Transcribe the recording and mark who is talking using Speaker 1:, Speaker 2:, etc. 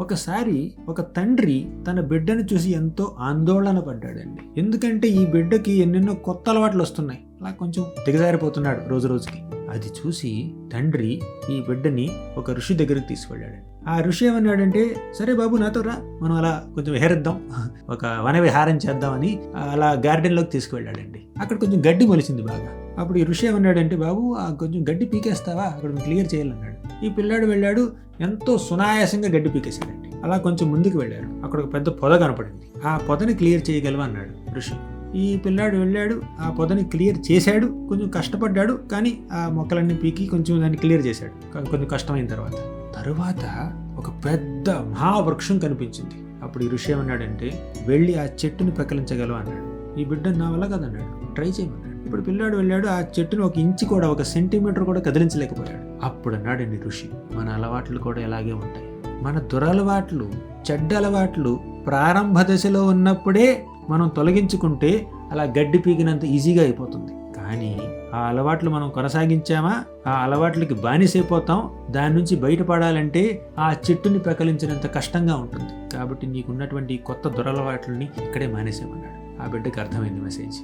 Speaker 1: ఒకసారి ఒక తండ్రి తన బిడ్డను చూసి ఎంతో ఆందోళన పడ్డాడండి. ఎందుకంటే ఈ బిడ్డకి ఎన్నెన్నో కొత్త అలవాట్లు వస్తున్నాయి. అలా కొంచెం దిగజారిపోతున్నాడు రోజు రోజుకి. అది చూసి తండ్రి ఈ బిడ్డని ఒక ఋషి దగ్గరికి తీసుకెళ్ళాడు ఆ ఋషి ఏమన్నాడంటే సరే బాబు నాతో రా. మనం అలా కొంచెం విహరిద్దాం. ఒక వన విహారం చేద్దామని అలా గార్డెన్లోకి తీసుకువెళ్ళాడండి. అక్కడ కొంచెం గడ్డి మొలిచింది బాగా. అప్పుడు ఈ ఋషి ఏమన్నాడంటే బాబు ఆ కొంచెం గడ్డి పీకేస్తావా? అక్కడ క్లియర్ చేయాలన్నాడు. ఈ పిల్లాడు వెళ్ళాడు ఎంతో సునాయాసంగా గడ్డి పీకేశాడండి. అలా కొంచెం ముందుకు వెళ్ళాడు. అక్కడ ఒక పెద్ద పొద కనపడింది. ఆ పొదని క్లియర్ చేయగలవా? అన్నాడు ఋషి. ఈ పిల్లాడు వెళ్ళాడు ఆ పొదని క్లియర్ చేశాడు కొంచెం కష్టపడ్డాడు కానీ ఆ మొక్కలన్నీ పీకి కొంచెం దాన్ని క్లియర్ చేశాడు. కొంచెం కష్టమైన తర్వాత. తరువాత ఒక పెద్ద మహావృక్షం కనిపించింది. అప్పుడు ఈ ఋషి ఏమన్నాడంటే వెళ్ళి ఆ చెట్టుని పెకలించగలవు అన్నాడు. ఈ బిడ్డ నా వల్ల కదన్నాడు. ట్రై చేయమన్నాడు ఇప్పుడు పిల్లాడు వెళ్ళాడు ఆ చెట్టును ఒక ఇంచు కూడా ఒక సెంటీమీటర్ కూడా కదిలించలేకపోయాడు. అప్పుడు అన్నాడండి ఋషి. మన అలవాట్లు కూడా ఇలాగే ఉంటాయి. మన దురలవాట్లు చెడ్డ అలవాట్లు ప్రారంభ దశలో ఉన్నప్పుడే మనం తొలగించుకుంటే అలా గడ్డి పీకినంత ఈజీగా అయిపోతుంది. కానీ ఆ అలవాట్లు మనం కొనసాగించామా? ఆ అలవాట్లకి బానిసైపోతాం దాని నుంచి బయటపడాలంటే ఆ చెట్టుని ప్రకలించినంత కష్టంగా ఉంటుంది. కాబట్టి నీకున్నటువంటి కొత్త దురలవాట్లని ఇక్కడే మానేసేమన్నాడు ఆ బిడ్డకి అర్థమైంది మెసేజ్